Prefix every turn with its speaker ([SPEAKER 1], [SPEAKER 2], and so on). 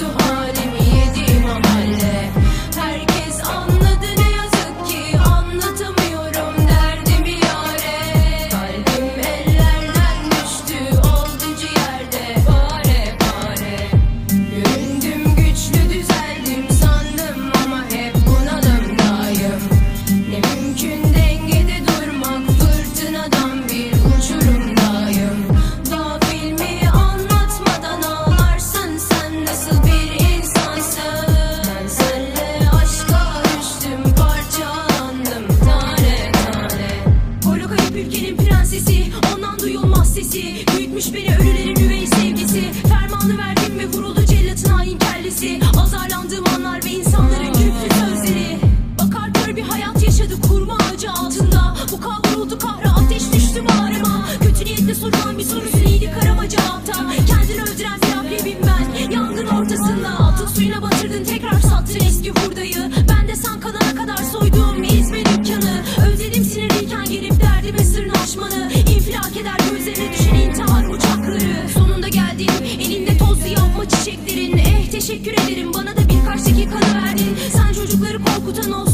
[SPEAKER 1] düştü halime sesi Büyütmüş beni ölülerin üvey sevgisi. Fermanı verdi Teşekkür ederim bana da birkaç dakika verdin Sen çocukları korkutan olsun